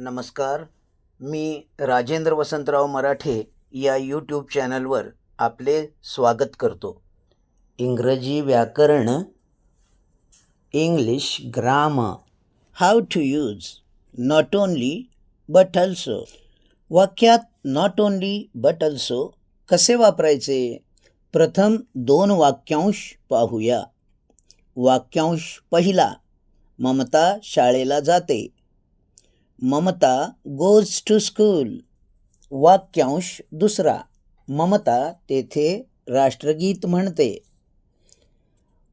नमस्कार. मी राजेंद्र वसंतराव मराठे या यूट्यूब चॅनलवर आपले स्वागत करतो. इंग्रजी व्याकरण English gram how to use not only but also वाक्यात नॉट ओनली बट अल्सो कसे वापरायचे? प्रथम दोन वाक्यांश पाहूया. वाक्यांश पहिला ममता शाळेला जाते. Mamata goes to school. वाक्यांश दुसरा. ममता तेथे राष्ट्रगीत म्हणते.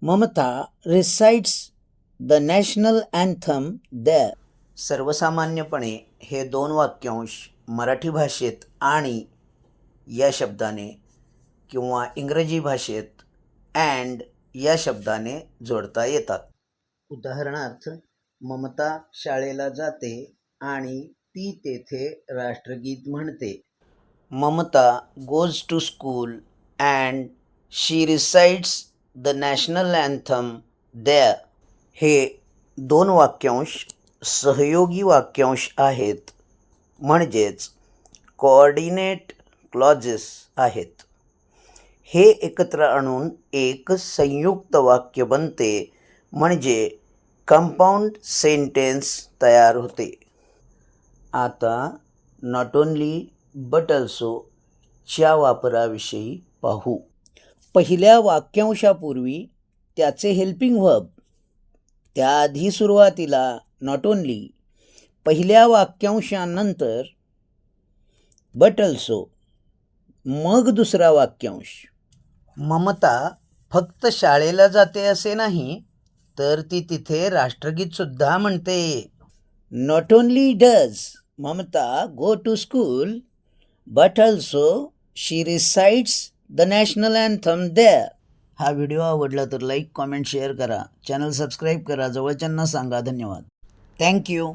Mamata recites the national anthem the सर्वसामान्यपणे हे दोन वाक्यांश मराठी भाषेत आणि या शब्दाने किंवा इंग्रजी भाषेत अँड या शब्दाने जोडता येतात. उदाहरणार्थ ममता शाळेला जाते आणि ती तेथे राष्ट्रगीत म्हणते. Mamata goes to school and she recites the national anthem the हे दोन वाक्यांश सहयोगी वाक्यांश आहेत. म्हणजेच कोऑर्डिनेट क्लॉजेस आहेत. हे एकत्र आणून एक संयुक्त वाक्य बनते. म्हणजे कंपाऊंड सेंटेन्स तयार होते. आता नॉट ओनली बट अल्सो च्या वापराविषयी पाहू. पहिल्या वाक्यांशापूर्वी त्याचे हेल्पिंग व्हब त्याआधी सुरुवातीला नॉट ओनली पहिल्या वाक्यांशानंतर बट अल्सो मग दुसरा वाक्यांश. ममता फक्त शाळेला जाते असे नाही तर ती तिथे राष्ट्रगीतसुद्धा म्हणते. Not only does Mamata go to school but also she recites the national anthem the हा व्हिडिओ आवडला तर लाईक कॉमेंट शेअर करा. चॅनल सबस्क्राईब करा. जवळच्यांना सांगा. धन्यवाद. थँक्यू